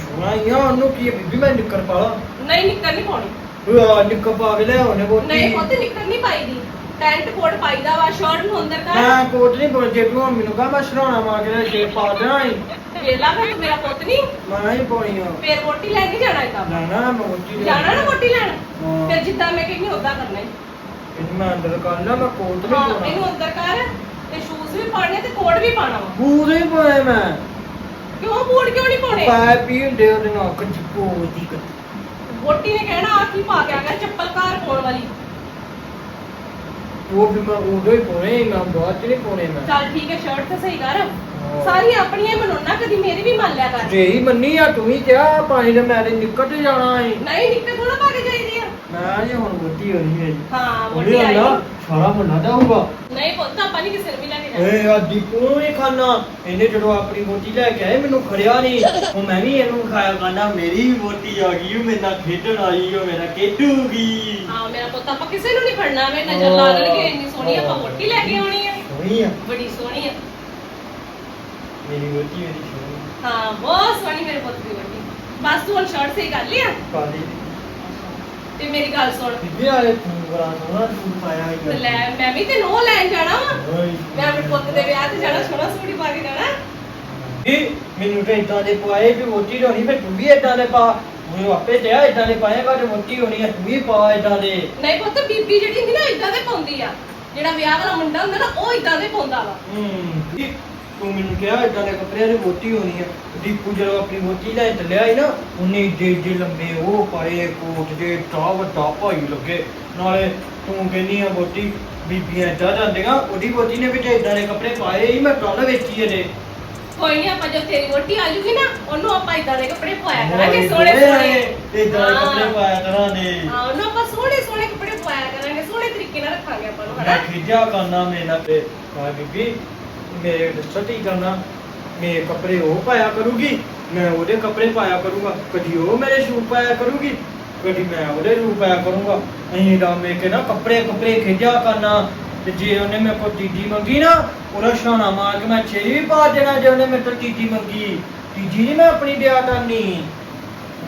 ਸੁਣਾ ਆ ਉਹਨੂੰ ਕੀ ਹੈ, ਬੀਬੀ ਮੈਂ ਨਿੱਕਰ ਪਾ ਲਾ ਨਹੀਂ ਨਿੱਕਰ ਨਹੀਂ ਪਾਉਣੀ। ਉਹ ਨਿੱਕਰ ਪਾ ਕੇ ਲੈ ਉਹਨੇ ਕੋਟੀ ਨਹੀਂ ਪੁੱਤ ਨਿੱਕਰ ਨਹੀਂ ਪਾਈਦੀ। ਪੈਂਟ ਕੋਟ ਪਾਈਦਾ ਵਾ ਸ਼ਰਟ ਨੂੰ ਅੰਦਰ ਕਰ। ਮੈਂ ਕੋਟ ਨਹੀਂ ਬੋਲ ਜੇ ਤੂੰ ਮੈਨੂੰ ਕਹਾਂ ਮੈਂ ਸ਼ਰਾਣਾ ਮਾਰ ਕੇ ਸ਼ੇਪ ਪਾ ਦੇਣਾ ਹੀ ਵੇਲਾ ਫਿਰ ਤੂੰ ਮੇਰਾ ਪੁੱਤ ਨਹੀਂ ਮੈਂ ਹੀ ਪਾਉਣੀ ਆ। ਫੇਰ ਰੋਟੀ ਲੈ ਕੇ ਜਾਣਾ ਇਦਾਂ ਨਾ ਨਾ ਮੈਂ ਮੋਟੀ ਜਾਣਾ ਨਾ ਰੋਟੀ ਲੈਣ? ਹਾਂ। ਫਿਰ ਜਿੱਦਾਂ ਮੈਂ ਕਹਿੰਦੀ ਉਦਾਂ ਕਰਨਾ ਹੀ। ਇਹਨੂੰ ਮੈਂ ਅੰਦਰ ਕਰ ਲਾ ਮੈਂ ਕੋਟ ਨਹੀਂ ਹਾਂ ਪਾਉਣਾ। ਇਹਨੂੰ ਅੰਦਰ ਕਰ ਤੇ ਸ਼ੂਜ਼ ਵੀ ਪਾਉਣੇ ਤੇ ਕੋਟ ਵੀ ਪਾਉਣਾ ਵਾ। ਨਹੀਂ ਪਾਏ ਮੈਂ। ਕਿਉਂ ਬੂਟ ਕਿਉਂ ਨਹੀਂ ਪਾਉਣੇ? ਪਾਏ ਪੀ ਹੁੰਦੇ ਉਹਦੇ ਨਾਲ ਕੱਚ ਪੋਦੀ ਕੱਚ ਵੋਟੀ ਨੇ ਕਹਿਣਾ ਆ ਕੀ ਪਾ ਕੇ ਆ ਗਿਆ ਚੱਪਲ ਘਰ ਪਾਉਣ ਵਾਲੀ। ਉਹ ਵੀ ਮੈਂ ਉਦੋਂ ਹੀ ਪਾਉਣੇ ਸੀ, ਮੈਂ ਬਾਅਦ ਚ ਨਹੀਂ ਪਾਉਣੇ ਮੈਂ। ਚੱਲ ਠੀਕ ਹੈ ਸ਼ਰਟ ਤੇ ਸਹੀ ਕਰ। ਸਾਰੀਆਂ ਆਪਣੀਆਂ ਮਨਾਉਣਾ ਕਦੀ ਮੇਰੀ ਵੀ ਮੰਨ ਲਿਆ ਕਰ। ਜੇ ਹੀ ਮੰਨੀ ਆ ਤੂੰ ਹੀ ਕਿਹਾ ਪਾਣੀ ਦੇ ਮੈਂ ਤੇ ਨਿਕਲ ਤੇ ਜਾਣਾ ਹੈ ਨਹੀਂ ਨਿੱਕੇ ਥੋੜਾ ਪਾ ਕੇ ਜਾਈਦੀ ਆ। ਮੈਂ ਜੇ ਹੁਣ ਮੋਟੀ ਹੋਣੀ ਹੈ ਜੀ। ਹਾਂ ਵੋਟੀ ਆਈ। ਸਾਰਾ ਮੁੰਡਾ ਜਾਊਗਾ। ਨਹੀਂ ਪੁੱਤ ਆਪਾਂ ਨਹੀਂ ਕਿਸੇ ਨੂੰ ਵੀ ਲੈ ਕੇ ਜਾਣਾ। ਏ ਆਦੀ ਤੂੰ ਹੀ ਖਾਣਾ ਇਹਨੇ ਜਦੋਂ ਆਪਣੀ ਮੋਟੀ ਲੈ ਕੇ ਆਏ ਮੈਨੂੰ ਖੜਿਆ ਨਹੀਂ ਉਹ ਮੈਂ ਵੀ ਇਹਨੂੰ ਖਾਇਆ ਖਾਣਾ ਮੇਰੀ ਮੋਟੀ ਆ ਗਈ ਉਹ ਮੇਰੇ ਨਾਲ ਖੇਡਣ ਆਈ ਉਹ ਮੇਰਾ ਖੇਡੂਗੀ। ਹਾਂ ਮੇਰਾ ਪੁੱਤ ਆਪਾਂ ਕਿਸੇ ਨੂੰ ਨਹੀਂ ਫੜਨਾ ਵੇ ਨਜ਼ਰ ਲਾ ਲੈਣਗੇ ਇੰਨੀ ਸੋਹਣੀ ਆਪਾਂ ਵੋਟੀ ਲੈ ਕੇ ਆਉਣੀ ਆ। ਸੋਹਣੀ ਆ। ਬੜੀ ਸੋਹਣੀ ਆ। ਮੇਰੀ ਮੋਟੀ ਮੇਰੀ ਸੋਹਣੀ ਹਾਂ ਬਹੁਤ ਸੋਹਣੀ ਮੇਰੇ ਪੁੱਤ ਦੀ ਵੋਟੀ ਬਸ ਤੂੰ ਹੁਣ ਸ਼ਰਟ ਸਹੀ ਕਰ ਲਿਆ ਕਾਲੀ ਤੇ ਮੇਰੀ ਗੱਲ ਸੁਣ। ਬੀਬੀ ਆਲੇ ਤੂੰ ਬੜਾ ਸੋਹਣਾ ਸੂਟ ਪਾਇਆ ਤੇ ਹੈ ਲੈ ਮੈਂ ਵੀ ਤੈਨੂੰ ਉਹ ਲੈਣ ਜਾਣਾ ਵਾ। ਮੈਂ ਆਪਣੇ ਪੁੱਤ ਦੇ ਵਿਆਹ ਤੇ ਜਾਣਾ ਸੋਹਣਾ ਸੂਟ ਹੀ ਪਾ ਕੇ ਜਾਣਾ। ਇਹ ਮੈਨੂੰ ਤੇ ਇਦਾਂ ਦੇ ਪਵਾਏ ਵੀ ਮੋਟੀ ਹੋਣੀ ਫਿਰ ਤੂੰ ਵੀ ਇਦਾਂ ਦੇ ਪਾ। ਮੈਨੂੰ ਆਪੇ ਤੇ ਇਦਾਂ ਦੇ ਪਾਏਗਾ ਤੇ ਮੋਟੀ ਹੋਣੀ ਆ ਤੂੰ ਵੀ ਪਾ ਇਦਾਂ ਦੇ। ਨਹੀਂ ਪੁੱਤ ਬੀਬੀ ਜਿਹੜੀ ਹੁੰਦੀ ਨਾ ਇਦਾਂ ਦੇ ਪਾਉਂਦੀ ਆ। ਜਿਹੜਾ ਵਿਆਹ ਵਾਲਾ ਮੁੰਡਾ ਹੁੰਦਾ ਨਾ ਉਹ ਇਦਾਂ ਦੇ ਪਾਉਂਦਾ ਵਾ। ਹੂੰ। ਤੂੰ ਮੈਨੂੰ ਕਿਹਾ ਇਦਾਂ ਦੇ ਕੱਪੜਿਆਂ ਦੀ ਮੋਟੀ ਹੋਣੀ ਆ। ਦੀਪੂ ਜਦੋਂ ਆਪਣੀ ਮੋਟੀ ਲੈ ਚੱਲਿਆ ਸੀ ਨਾ ਉਹਨੇ ਏਡੇ ਏਡੇ ਲੰਬੇ ਉਹ ਪਾਏ ਕੋਟ ਦੇ ਟਾ ਵੱਡਾ ਭਾਈ ਲੱਗੇ। ਨਾਲੇ ਤੂੰ ਕਹਿੰਦੀ ਆ ਮੋਟੀ ਬੀਬੀਆਂ ਏਦਾਂ ਜਾਂਦੀਆਂ ਉਹਦੀ ਮੋਟੀ ਨੇ ਵੀ ਤੇ ਇਦਾਂ ਦੇ ਕੱਪੜੇ ਪਾਏ ਹੀ ਮੈਂ ਕੱਲ ਵੇਚੀ ਇਹਦੇ ਕੋਈ ਨਹੀਂ ਆਪਾਂ ਜਦ ਤੇਰੀ ਵੋਟੀ ਆ ਜੂਗੀ ਨਾ ਉਹਨੂੰ ਆਪਾਂ ਇਦਾਂ ਦੇ ਕੱਪੜੇ ਪਾਇਆ ਕਰਾਂਗੇ ਸੋਹਣੇ ਸੋਹਣੇ। ਇਦਾਂ ਦੇ। ਕੱਪੜੇ ਪਾਇਆ ਕਰਾਂਗੇ। ਹਾਂ ਉਹਨੂੰ ਆਪਾਂ ਸੋਹਣੇ ਸੋਹਣੇ ਕੱਪੜੇ ਪਾਇਆ ਕਰਾਂਗੇ ਸੋਹਣੇ ਤਰੀਕੇ ਨਾਲ ਰੱਖਾਂਗੇ ਆਪਾਂ ਨੂੰ ਮੈਂ ਹਨਾ? ਖਿਜਿਆ ਕਰਨਾ ਮੇਰੇ ਤੇ। ਆ ਬੀਬੀ ਮੇਰੇ ਸੱਚੀ ਕਰਨਾ ਮੇਰੇ ਕੱਪੜੇ ਉਹ ਪਾਇਆ ਕਰੂਗੀ ਮੈਂ ਉਹਦੇ ਕੱਪੜੇ ਪਾਇਆ ਕਰੂੰਗਾ ਕਦੀ ਉਹ ਮੇਰੇ ਸ਼ੂ ਪਾਇਆ ਕਰੂਗੀ ਕਦੀ ਮੈਂ ਉਹਦੇ ਸ਼ੂ ਪਾਇਆ ਕਰੂੰਗਾ। ਅਹੀਂ ਰਾਮੇ ਕੇ ਨਾ ਕੱਪੜੇ ਕੱਪੜੇ ਖਿਜਿਆ ਕਰਨਾ ਤੇ ਜੇ ਉਹਨੇ ਮੇਰੇ ਕੋਲ ਚੀਜ਼ੀ ਮੰਗੀ ਨਾ ਉਹਦਾ ਸ਼ਾਨਾ ਮਾਰ ਕੇ ਮੈਂ ਛੇੜੀ ਵੀ ਪਾ ਦੇਣਾ ਜੇ ਉਹਨੇ ਮੇਰੇ ਤੋਂ ਚੀਜ਼ੀ ਮੰਗੀ। ਚੀਜ਼ੀ ਨਹੀਂ ਮੈਂ ਆਪਣੀ ਦਿਆ ਕਰਨੀ।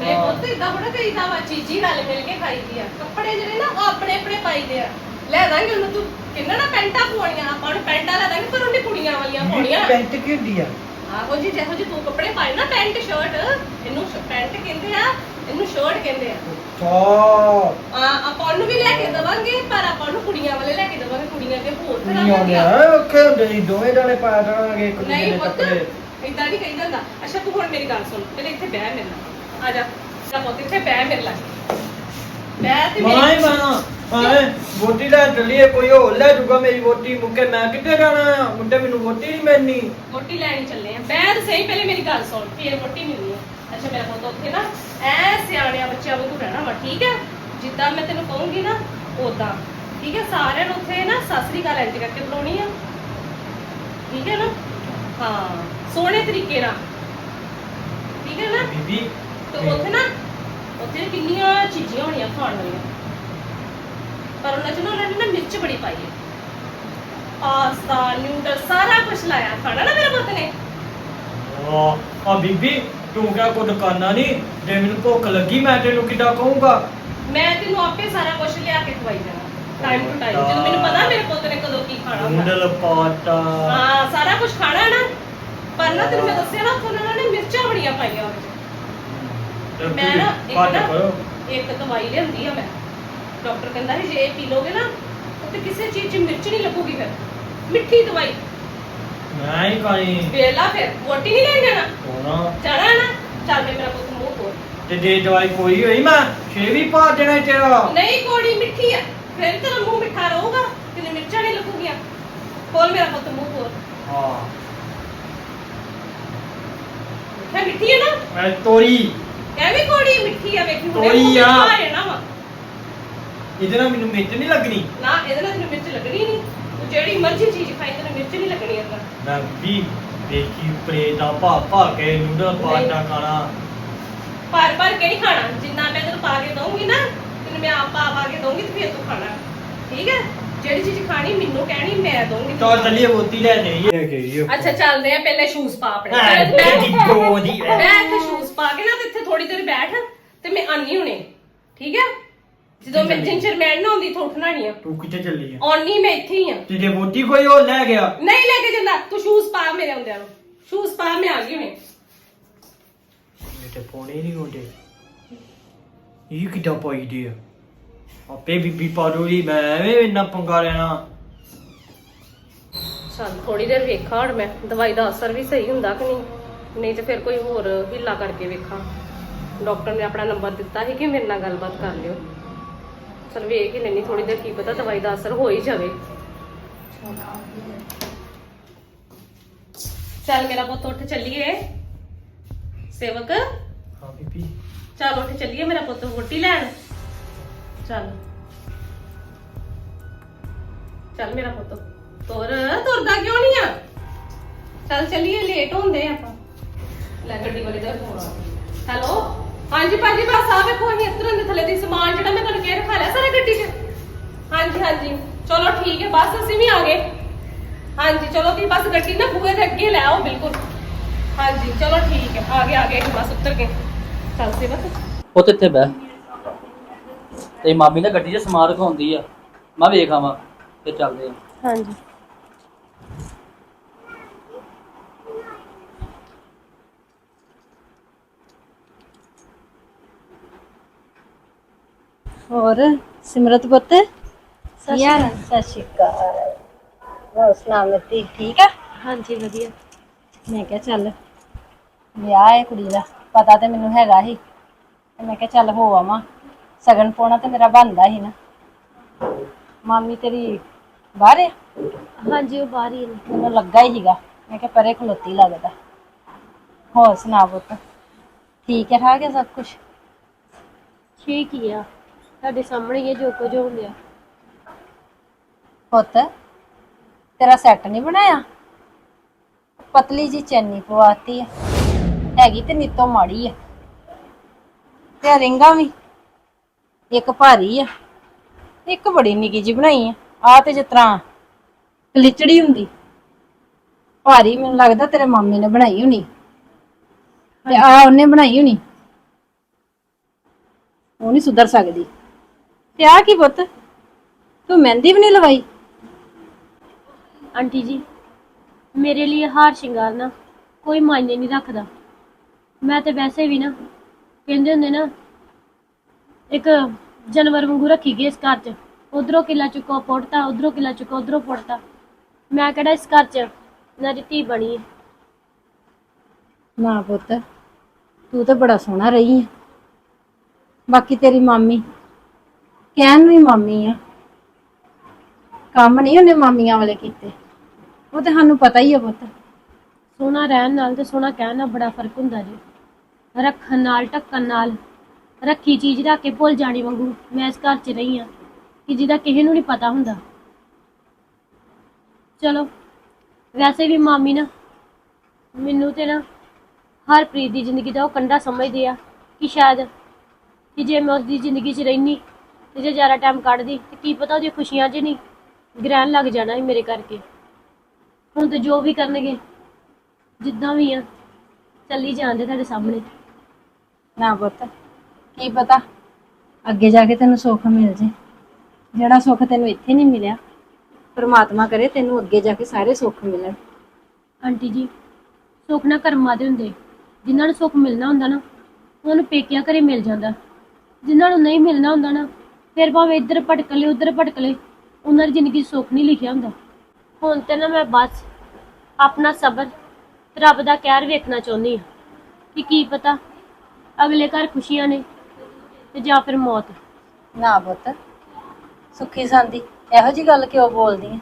ਨਹੀਂ ਪੁੱਤ ਇਦਾਂ ਬੜਾ ਕਰੀਦਾ ਵਾ ਚੀਜ਼ੀ ਨਾਲ ਮਿਲ ਕੇ ਖਾਈਦੀ ਆ। ਕੱਪੜੇ ਜਿਹੜੇ ਨਾ ਆਪਣੇ ਆਪਣੇ ਪਾਈਦੇ ਆ। ਲੈ ਦਾਂਗੇ ਉਹਨੂੰ ਤੂੰ। ਕਿੰਨਾ ਨਾ ਪੈਂਟਾਂ ਪਵਾਉਣੀਆਂ ਆਪਾਂ ਨੂੰ ਪੈਂਟਾਂ ਲੈ ਦਾਂਗੇ ਪਰ ਉਹਨੇ ਕੁੜੀਆਂ ਵਾਲੀਆਂ ਪਾਉਣੀਆਂ ਪੈਂਟ ਕੀ ਹੁੰਦੀ ਆ? ਆਹੋ ਜੀ ਜਿਹੋ ਜੀ ਤੂੰ ਕੱਪੜੇ ਪਾਏ ਨਾ ਪੈਂਟ ਸ਼ਰਟ ਇਹਨੂੰ ਪੈਂਟ ਕਹਿੰਦੇ ਆ ਇਹਨੂੰ ਸ਼ਰਟ ਕਹਿੰਦੇ ਆ। ਅੱਛਾ। ਆ ਆਪਾਂ ਉਹਨੂੰ ਵੀ ਲੈ ਕੇ ਦਵਾਂਗੇ ਪਰ ਆਪਾਂ ਉਹਨੂੰ ਕੁੜੀਆਂ ਵਾਲੇ ਲੈ ਕੇ ਦਵਾਂਗੇ ਕੁੜੀਆਂ ਦੇ ਹੋਰ ਤਰ੍ਹਾਂ ਨਹੀਂ ਦੇ ਆ ਔਖੇ ਹੁੰਦੇ ਦੋਵੇਂ ਜਾਣੇ ਇੱਕ ਦੂਜੇ ਨਹੀਂ ਦੇ ਕੱਪੜੇ। ਇਦਾਂ ਨਹੀਂ ਕਹਿੰਦਾ ਹੁੰਦਾ। ਅੱਛਾ ਤੂੰ ਹੁਣ ਮੇਰੀ ਗੱਲ ਸੁਣ ਪਹਿਲੇ ਇੱਥੇ ਬਹਿ ਮੇਰੇ ਨਾਲ। ਆ ਜਾ। ਜਾ ਪੁੱਤ ਇੱਥੇ ਬਹਿ ਮੇਰੇ ਨਾਲ। ਬਹਿ ਤੇ ਮਾਂ ਹੀ ਮੇਰੀ ਮਾਂ। ਆਏ ਵੋਟੀ ਲੈ ਚੱਲੀਏ ਕੋਈ ਹੋਰ ਲੈ ਜੂਗਾ ਮੇਰੀ ਵੋਟੀ। ਮੁੱਕੇ ਮੈਂ ਕਿੱਥੇ ਜਾਣਾ? ਆ ਮੁੰਡੇ ਮੈਨੂੰ ਵੋਟੀ ਨਹੀਂ ਮਿਲਣੀ। ਮੋਟੀ ਲੈਣੀ ਚੱਲੇ ਆ। ਤੇ ਸਹੀ ਪਹਿਲੇ ਮੇਰੀ ਗੱਲ ਸੁਣ। ਫੇਰ ਮੋਟੀ ਮਿਲਣੀ ਆ। ਅੱਛਾ ਮੇਰਾ ਪੁੱਤ ਉੱਥੇ ਨਾ ਐ ਸਿਆਣਿਆਂ ਬੱਚਿਆਂ ਵਾਂਗੂ ਰਹਿਣਾ ਵਾ ਠੀਕ ਹੈ ਜਿੱਦਾਂ ਮੈਂ ਤੈਨੂੰ ਕਹੂੰਗੀ ਨਾ ਉਦਾਂ ਠੀਕ ਹੈ ਸਾਰਿਆਂ ਨੂੰ ਉੱਥੇ ਨਾ ਸਸਰੀ ਘਰ ਇੰਜ ਕਰਕੇ ਬੁਲਾਉਣੀ ਆ। ਠੀਕ ਹੈ ਨਾ? ਹਾਂ ਸੋਹਣੇ ਤਰੀਕੇ ਨਾਲ। ਠੀਕ ਹੈ ਨਾ? ਬੀਬੀ ਤੇ ਉੱਥੇ ਨਾ ਉੱਥੇ ਕਿੰਨੀਆਂ ਚੀਜ਼ਾਂ ਹੋਣੀਆਂ ਖਾਣ ਵਾਲੀਆਂ। ਪਰ ਉਹਨਾਂ ਚ ਨਾ ਉਹਨਾਂ ਨੇ ਨਾ ਮਿਰਚ ਬੜੀ ਪਾਈ ਹੈ। ਪਾਸਤਾ ਨਿਊਡਲ ਸਾਰਾ ਕੁਝ ਲਾਇਆ। ਖਾਣਾ ਨਾ ਮੇਰੇ ਪੁੱਤ ਨੇ? ਆ ਆ ਬੀਬੀ ਤੂੰ ਕਿਆ ਕੋ ਦੁਕਾਨਾਂ ਨਹੀਂ? ਜੇ ਮੈਨੂੰ ਭੁੱਖ ਲੱਗੀ ਮੈਂ ਤੈਨੂੰ ਕਿੱਦਾਂ ਕਹੂੰਗਾ? ਮੈਂ ਤੈਨੂੰ ਆਪੇ ਸਾਰਾ ਕੁਝ ਲਿਆ ਕੇ ਖਵਾਈ ਜਾਣਾ। ਟਾਈਮ ਟੂ ਟਾਈਮ ਜਦੋਂ ਮੈਨੂੰ ਪਤਾ ਮੇਰੇ ਪੁੱਤ ਨੇ ਕਦੋਂ ਕੀ ਖਾਣਾ ਹੁੰਦਾ। ਨੂਡਲ ਪਾਤਾ ਹਾਂ ਸਾਰਾ ਕੁਝ ਖਾਣਾ ਨਾ। ਪਰ ਨਾ ਤੈਨੂੰ ਮੈਂ ਦੱਸਿਆ ਨਾ ਉੱਥੇ ਉਹਨਾਂ ਨੇ ਮਿਰਚਾਂ ਬੜੀਆਂ ਪਾਈਆਂ ਉਹਦੇ ਚ ਮੈਂ ਨਾ ਇੱਕ ਨਾ ਕਰੋ। ਇੱਕ ਦਵਾਈ ਲਿਆਂਦੀ ਆ ਮੈਂ। ਡਾਕਟਰ ਕਹਿੰਦਾ ਜੇ ਇਹ ਪੀ ਲੋਗੇ ਨਾ ਤੇ ਕਿਸੇ ਚੀਜ਼ 'ਚ ਮਿਰਚ ਨਹੀਂ ਲੱਗੂਗੀ ਫਿਰ। ਮਿੱਠੀ ਦਵਾਈ। ਮੈਂ ਹੀ ਖਾਣੀ। ਵੇਲਾ ਫਿਰ ਵੋਟੀ ਨਹੀਂ ਲੈਣ ਜਾਣਾ? ਸੋਨਾ ਜਾਣਾ ਨਾ? ਚੱਲ ਫੇ ਮੇਰਾ ਪੁੱਤ ਮੂੰਹ ਖੋਲ। ਤੇ ਜੇ ਦਵਾਈ ਕੋਈ ਹੋਈ ਮੈਂ ਛੇ ਵੀ ਪਾ ਦੇਣਾ ਤੇਰਾ। ਨਹੀਂ ਕੋੜੀ ਮਿੱਠੀ ਆ। ਫਿਰ ਤੇਰਾ ਮੂੰਹ ਮਿੱਠਾ ਰਹੂਗਾ ਤੈਨੂੰ ਮਿਰਚਾਂ ਨਹੀਂ ਲੱਗੂਗੀਆਂ। ਖੋਲ ਮੇਰਾ ਪੁੱਤ ਮੂੰਹ ਖੋਲ। ਹਾਂ। ਮੈਂ ਮਿੱਠੀ ਹੈ ਨਾ? ਮੈਂ ਤੋਰੀ। ਐਵੇਂ ਕੋੜੀ ਮਿੱਠੀ ਆ ਵੇਖੀ ਹੁਣੇ। ਤੋਰੀ ਆ। ਆ ਵਾ। ਇਹਦੇ ਨਾਲ ਮੈਨੂੰ ਮਿਰਚ ਨਹੀਂ ਲੱਗਣੀ। ਨਾ ਇਹਦੇ ਨਾਲ ਤੈਨੂੰ ਮਿਰਚ ਲੱਗਣੀ ਨਹੀਂ। ਤੂੰ ਜਿਹੜੀ ਮਰਜ਼ੀ ਚੀਜ਼ ਖਾਈ ਤੈਨੂੰ ਮਿਰਚ ਨਹੀਂ ਲੱਗਣੀ ਅੰਦਰ। ਮੈਂ ਵੀ ਦੇਖੀ ਪ੍ਰੇਤਾ ਭਾ ਭਾ ਕੇ ਨੂਡਲ ਪਾਤਾ ਖਾਣਾ। ਪਰ ਪਰ ਕੇ ਨਹੀਂ ਖਾਣਾ। ਜਿੰਨਾ ਮੈਂ ਤੈਨੂੰ ਪਾ ਕੇ ਦਊਂਗੀ ਨਾ ਤੈਨੂੰ ਮੈਂ ਆਪ ਪਾ ਪਾ ਕੇ ਦਊਂਗੀ ਤੇ ਫਿਰ ਤੂੰ ਖਾਣਾ। ਠੀਕ ਹੈ? ਜਿਹੜੀ ਚੀਜ਼ ਖਾਣੀ ਮੈਨੂੰ ਕਹਿਣੀ ਮੈਂ ਦਊਂਗੀ। ਖਾਣਾ। ਚੱਲੀਏ ਬੋਤੀ ਲੈ ਜਾਈਏ ਲੈ ਕੇ ਆਈਏ। ਅੱਛਾ ਚੱਲਦੇ ਆ ਪਹਿਲੇ ਸ਼ੂਜ਼ ਪਾ ਆਪਣੇ ਮੈਂ ਗੋਦੀ ਮੈਂ ਇੱਥੇ ਸ਼ੂਜ਼ ਪਾ ਕੇ ਨਾ ਤੇ ਇੱਥੇ ਥੋੜੀ ਦੇਰ ਬੈਠ ਤੇ ਮੈਂ ਆਨੀ ਹੁਣੇ। ਠੀਕ ਹੈ? ਜਦੋਂ ਮੈਂ ਜਿੰਚਰ ਮੈਂ ਨਾ ਆਉਂਦੀ ਤੋਂ ਉੱਠਣਾ ਨਹੀਂ ਆ। ਤੂੰ ਕਿੱਥੇ ਚੱਲੀ ਆ? ਆਉਣੀ ਮੈਂ ਇੱਥੇ ਹੀ ਆ। ਤੇ ਜੇ ਕੋਈ ਉਹ ਲੈ ਗਿਆ? ਨਹੀਂ ਲੈ ਕੇ ਜਾਂਦਾ। ਤੂੰ ਸ਼ੂਜ਼ ਪਾ ਮੇਰੇ ਆਉਂਦਿਆਂ ਨੂੰ। ਸ਼ੂਜ਼ ਪਾ ਮੈਂ ਆ ਗਈ ਹੁਣੇ। ਮੈਂ ਤੇ ਨਹੀਂ ਹੁੰਦੇ। ਇਹ ਕਿੱਦਾਂ ਪਾਈ ਦੀ ਆ? ਆਪੇ ਬੀਬੀ ਪਾ ਦੋਗੀ ਮੈਂ ਐਵੇਂ ਇੰਨਾ ਪੰਗਾ ਲੈਣਾ। ਚੱਲ ਥੋੜੀ ਦੇਰ ਵੇਖਾਂ ਹੁਣ ਮੈਂ। ਦਵਾਈ ਦਾ ਅਸਰ ਵੀ ਸਹੀ ਹੁੰਦਾ ਕਿ ਨਹੀਂ? ਨਹੀਂ ਤੇ ਫਿਰ ਕੋਈ ਹੋਰ ਹਿੱਲਾ ਕਰਕੇ ਵੇਖਾਂ। ਡਾਕਟਰ ਨੇ ਆਪਣਾ ਨੰਬਰ ਦਿੱਤਾ ਸੀ ਕਿ ਮੇਰੇ ਨਾਲ ਗੱਲਬਾਤ ਕਰ ਲਿਓ। ਚਲ ਵੇਖ ਹੀ ਲੈਣੀ ਥੋੜੀ ਦੇਰ ਕੀ ਪਤਾ ਦਵਾਈ ਦਾ ਅਸਰ ਹੋ ਹੀ ਜਾਵੇ। ਚੱਲ ਮੇਰਾ ਪੁੱਤ ਉੱਠ ਚੱਲੀਏ। ਸੇਵਕ? ਹਾਂ ਬੀਬੀ। ਚੱਲ ਉੱਠ ਚੱਲੀਏ ਮੇਰਾ ਪੁੱਤ ਰੋਟੀ ਲੈਣ। ਚੱਲ। ਚੱਲ ਮੇਰਾ ਪੁੱਤ ਤੁਰ। ਤੁਰਦਾ ਕਿਉਂ ਨਹੀਂ ਆ? ਚੱਲ ਚੱਲੀਏ ਲੇਟ ਹੁੰਦੇ ਆਪਾਂ। ਲੈ ਗੱਡੀ ਵਾਲੇ ਦਾ ਫੋਨ ਆ। ਹੈਲੋ? ਹਾਂਜੀ ਭਾਜੀ ਬਸ ਆ ਵੇਖੋ ਅਸੀਂ ਇਤਰਨ ਦੇ ਥੱਲੇ ਦੀ ਸਮਾਨ ਜਿਹੜਾ ਮੈਂ ਤੁਹਾਨੂੰ ਕਿਹਾ ਰਖਾ ਲਿਆ ਸਾਰਾ ਗੱਡੀ 'ਚ। ਹਾਂਜੀ ਹਾਂਜੀ। ਚਲੋ ਠੀਕ ਹੈ ਬਸ ਅਸੀਂ ਵੀ ਆ ਗਏ। ਹਾਂਜੀ ਚਲੋ ਤੁਸੀਂ ਬਸ ਗੱਡੀ ਨਾ ਬੂਹੇ ਦੇ ਅੱਗੇ ਲੈ ਆਓ ਬਿਲਕੁਲ। ਹਾਂਜੀ ਚਲੋ ਠੀਕ ਹੈ ਆ ਗਏ ਆ ਗਏ ਬਸ ਉੱਤਰ ਗਏ ਚੱਲ ਸੇਵਕ। ਉਹ ਤੇ ਇੱਥੇ ਬਹਿ। ਤੇ ਮਾਮੀ ਨੇ ਗੱਡੀ 'ਚ ਸਮਾਨ ਰਖਾਉਂਦੀ ਆ। ਮੈਂ ਵੇਖ ਆਵਾਂ ਤੇ ਚੱਲਦੇ ਆ। ਹਾਂਜੀ। ਹੋਰ ਸਿਮਰਤ ਪੁੱਤ? ਯਾਰ ਸਤਿ ਸ਼੍ਰੀ ਅਕਾਲ। ਹੋਰ ਸੁਣਾ ਮਿੱਤੀ ਠੀਕ ਆ? ਹਾਂਜੀ ਵਧੀਆ। ਮੈਂ ਕਿਹਾ ਚੱਲ ਵਿਆਹ ਹੈ ਕੁੜੀ ਦਾ ਪਤਾ ਤੇ ਮੈਨੂੰ ਹੈਗਾ ਹੀ ਤੇ ਮੈਂ ਕਿਹਾ ਚੱਲ ਹੋ ਆਵਾਂ। ਸਗਨ ਪਾਉਣਾ ਤੇ ਮੇਰਾ ਬਣਦਾ ਹੀ ਨਾ। ਮਾਮੀ ਤੇਰੀ ਬਾਹਰ ਆ? ਹਾਂਜੀ ਉਹ ਬਾਹਰ ਹੀ ਨੇ ਮੈਨੂੰ ਲੱਗਾ ਹੀ ਸੀਗਾ। ਮੈਂ ਕਿਹਾ ਪਰੇ ਖਲੋਤੀ ਲੱਗਦਾ। ਹੋਰ ਸੁਣਾ ਪੁੱਤ? ਠੀਕ ਹੈ ਠਾਕ ਹੈ ਸਭ ਕੁਝ ਠੀਕ ਹੀ ਆ। ਤੁਹਾਡੇ ਸਾਹਮਣੇ ਹੀ ਹੈ, ਜੋ ਕੁਝ ਹੋ ਗਿਆ ਪੁੱਤ, ਤੇਰਾ ਸੈੱਟ ਨਹੀਂ ਬਣਾਇਆ? ਪਤਲੀ ਜੀ ਚੈਨੀ ਪਵਾਤੀ ਹੈ ਹੈਗੀ ਤੇ ਨਿੱਤੋਂ ਮਾੜੀ ਆ। ਤੇ ਰਿੰਗਾ ਵੀ, ਇੱਕ ਭਾਰੀ ਆ ਇੱਕ ਬੜੀ ਨਿੱਕੀ ਜੀ ਬਣਾਈ ਆ। ਆ ਤੇ ਜਿਸ ਤਰ੍ਹਾਂ ਕਲਿਚੜੀ ਹੁੰਦੀ। ਭਾਰੀ ਮੈਨੂੰ ਲੱਗਦਾ ਤੇਰੇ ਮਾਮੇ ਨੇ ਬਣਾਈ ਹੋਣੀ। ਤੇ ਆ ਉਹਨੇ ਬਣਾਈ ਹੋਣੀ। ਉਹ ਨਹੀਂ ਸੁਧਰ ਸਕਦੀ। ਤੇ ਆ ਕੀ ਪੁੱਤ? ਤੂੰ ਮਹਿੰਦੀ ਵੀ ਨਹੀਂ ਲਵਾਈ? ਆਂਟੀ ਜੀ ਮੇਰੇ ਲਈ ਹਾਰ ਸ਼ਿੰਗਾਰ ਨਾ ਕੋਈ ਮਾਇਨੇ ਨਹੀਂ ਰੱਖਦਾ। ਮੈਂ ਤੇ ਵੈਸੇ ਵੀ ਨਾ ਕਹਿੰਦੇ ਹੁੰਦੇ ਨਾ ਇੱਕ ਜਾਨਵਰ ਵਾਂਗੂ ਰੱਖੀ ਗਈ ਇਸ ਘਰ 'ਚ। ਉਧਰੋਂ ਕਿੱਲਾ ਚੁੱਕੋ ਪੁੱਟਤਾ ਉਧਰੋਂ ਕਿੱਲਾ ਚੁੱਕੋ ਉਧਰੋਂ ਪੁੱਟਤਾ। ਮੈਂ ਕਿਹੜਾ ਇਸ ਘਰ 'ਚ ਨਾ ਧੀ ਬਣੀ ਹੈ। ਨਾ ਪੁੱਤ ਤੂੰ ਤਾਂ ਬੜਾ ਸੋਹਣਾ ਰਹੀ ਆ ਬਾਕੀ ਤੇਰੀ ਮਾਮੀ ਕਹਿਣ ਨੂੰ ਹੀ ਮਾਮੀ ਆ। ਕੰਮ ਨਹੀਂ ਉਹਨੇ ਮਾਮੀਆਂ ਵਾਲੇ ਕੀਤੇ। ਉਹ ਤੇ ਸਾਨੂੰ ਪਤਾ ਹੀ ਆ ਪੁੱਤ। ਸੋਹਣਾ ਰਹਿਣ ਨਾਲ ਤੇ ਸੋਹਣਾ ਕਹਿਣ ਨਾਲ ਬੜਾ ਫ਼ਰਕ ਹੁੰਦਾ ਜੀ। ਰੱਖਣ ਨਾਲ, ਢੱਕਣ ਨਾਲ, ਰੱਖੀ ਚੀਜ਼ ਰੱਖ ਕੇ ਭੁੱਲ ਜਾਣੀ ਵਾਂਗੂ ਮੈਂ ਇਸ ਘਰ 'ਚ ਰਹੀ ਆ, ਕਿ ਜਿਹਦਾ ਕਿਸੇ ਨੂੰ ਨਹੀਂ ਪਤਾ ਹੁੰਦਾ। ਚਲੋ, ਵੈਸੇ ਵੀ ਮਾਮੀ ਨਾ, ਮੈਨੂੰ ਤੇ ਨਾ ਹਰਪ੍ਰੀਤ ਦੀ ਜ਼ਿੰਦਗੀ ਦਾ ਉਹ ਕੰਡਾ ਸਮਝਦੇ ਆ ਕਿ ਸ਼ਾਇਦ ਕਿ ਜੇ ਮੈਂ ਉਸਦੀ ਜ਼ਿੰਦਗੀ 'ਚ ਰਹਿਨੀ ਤੇ ਜੇ ਜ਼ਿਆਦਾ ਟਾਈਮ ਕੱਢਦੀ ਤੇ ਕੀ ਪਤਾ ਉਹਦੀ ਖੁਸ਼ੀਆਂ 'ਚ ਨਹੀਂ ਗ੍ਰਹਿਣ ਲੱਗ ਜਾਣਾ ਸੀ ਮੇਰੇ ਕਰਕੇ। ਹੁਣ ਤੇ ਜੋ ਵੀ ਕਰਨਗੇ ਜਿੱਦਾਂ ਵੀ ਆ ਚੱਲੀ ਜਾਂਦੇ ਤੁਹਾਡੇ ਸਾਹਮਣੇ। ਨਾ ਪੁੱਤ ਕੀ ਪਤਾ? ਅੱਗੇ ਜਾ ਕੇ ਤੈਨੂੰ ਸੁੱਖ ਮਿਲ ਜੇ। ਜਿਹੜਾ ਸੁੱਖ ਤੈਨੂੰ ਇੱਥੇ ਨਹੀਂ ਮਿਲਿਆ ਪਰਮਾਤਮਾ ਕਰੇ ਤੈਨੂੰ ਅੱਗੇ ਜਾ ਕੇ ਸਾਰੇ ਸੁੱਖ ਮਿਲਣ। ਆਂਟੀ ਜੀ ਸੁੱਖ ਨਾ ਕਰਮਾਂ ਦੇ ਹੁੰਦੇ। ਜਿਨ੍ਹਾਂ ਨੂੰ ਸੁੱਖ ਮਿਲਣਾ ਹੁੰਦਾ ਨਾ ਉਹਨਾਂ ਨੂੰ ਪੇਕਿਆਂ ਘਰੇ ਮਿਲ ਜਾਂਦਾ। ਜਿਨ੍ਹਾਂ ਨੂੰ ਨਹੀਂ ਮਿਲਣਾ ਹੁੰਦਾ ਨਾ ਫਿਰ ਭਾਵੇਂ ਇੱਧਰ ਭਟਕ ਲਏ, ਉੱਧਰ ਭਟਕ ਲਏ, ਉਹਨਾਂ ਦੀ ਜ਼ਿੰਦਗੀ 'ਚ ਸੁੱਖ ਨਹੀਂ ਲਿਖਿਆ ਹੁੰਦਾ। ਹੁਣ ਤੇ ਨਾ ਮੈਂ ਬਸ ਆਪਣਾ ਸਬਰ ਤੇ ਰੱਬ ਦਾ ਕਹਿਰ ਵੇਖਣਾ ਚਾਹੁੰਦੀ ਹਾਂ ਕਿ ਕੀ ਪਤਾ ਅਗਲੇ ਘਰ ਖੁਸ਼ੀਆਂ ਨੇ ਤੇ ਜਾਂ ਫਿਰ ਮੌਤ। ਨਾ ਪੁੱਤ, ਸੁੱਖੀ ਸੰਦੀ, ਇਹੋ ਜੀ ਗੱਲ ਕਿਉਂ ਬੋਲਦੀ ਹੈ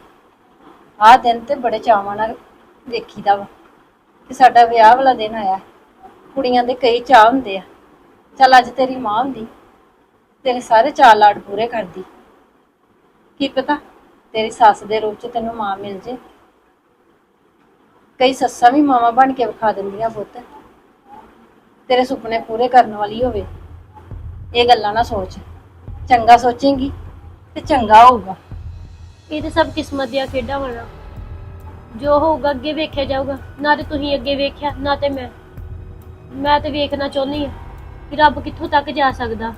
ਆਹ ਦਿਨ ਤੇ ਬੜੇ ਚਾਵਾਂ ਨਾਲ ਵੇਖੀਦਾ ਵਾ ਕਿ ਸਾਡਾ ਵਿਆਹ ਵਾਲਾ ਦਿਨ ਆਇਆ। ਕੁੜੀਆਂ ਦੇ ਕਈ ਚਾਹ ਹੁੰਦੇ ਆ। ਚੱਲ ਅੱਜ ਤੇਰੀ ਮਾਂ ਹੁੰਦੀ। ਤੇਰੇ ਸਾਰੇ ਚਾਅ ਲਾੜ ਪੂਰੇ ਕਰਦੀ। ਕੀ ਪਤਾ ਤੇਰੀ ਸੱਸ ਦੇ ਰੂਪ ਚ ਤੈਨੂੰ ਮਾਂ ਮਿਲ ਜੇ। ਕਈ ਸੱਸਾਂ ਵੀ ਮਾਵਾਂ ਬਣ ਕੇ ਵਿਖਾ ਦਿੰਦੀਆਂ ਪੁੱਤ। ਤੇਰੇ ਸੁਪਨੇ ਪੂਰੇ ਕਰਨ ਵਾਲੀ ਹੋਵੇ। ਇਹ ਗੱਲਾਂ ਨਾ ਸੋਚ। ਚੰਗਾ ਸੋਚੇਂਗੀ ਤੇ ਚੰਗਾ ਹੋਊਗਾ। ਇਹ ਤੇ ਸਭ ਕਿਸਮਤ ਦੀਆਂ ਖੇਡਾਂ ਵਾਲਾ ਜੋ ਹੋਊਗਾ ਅੱਗੇ ਵੇਖਿਆ ਜਾਊਗਾ। ਨਾ ਤੇ ਤੁਸੀਂ ਅੱਗੇ ਵੇਖਿਆ, ਨਾ ਤੇ ਮੈਂ। ਮੈਂ ਤੇ ਵੇਖਣਾ ਚਾਹੁੰਦੀ ਹਾਂ ਕਿ ਰੱਬ ਕਿੱਥੋਂ ਤੱਕ ਜਾ ਸਕਦਾ।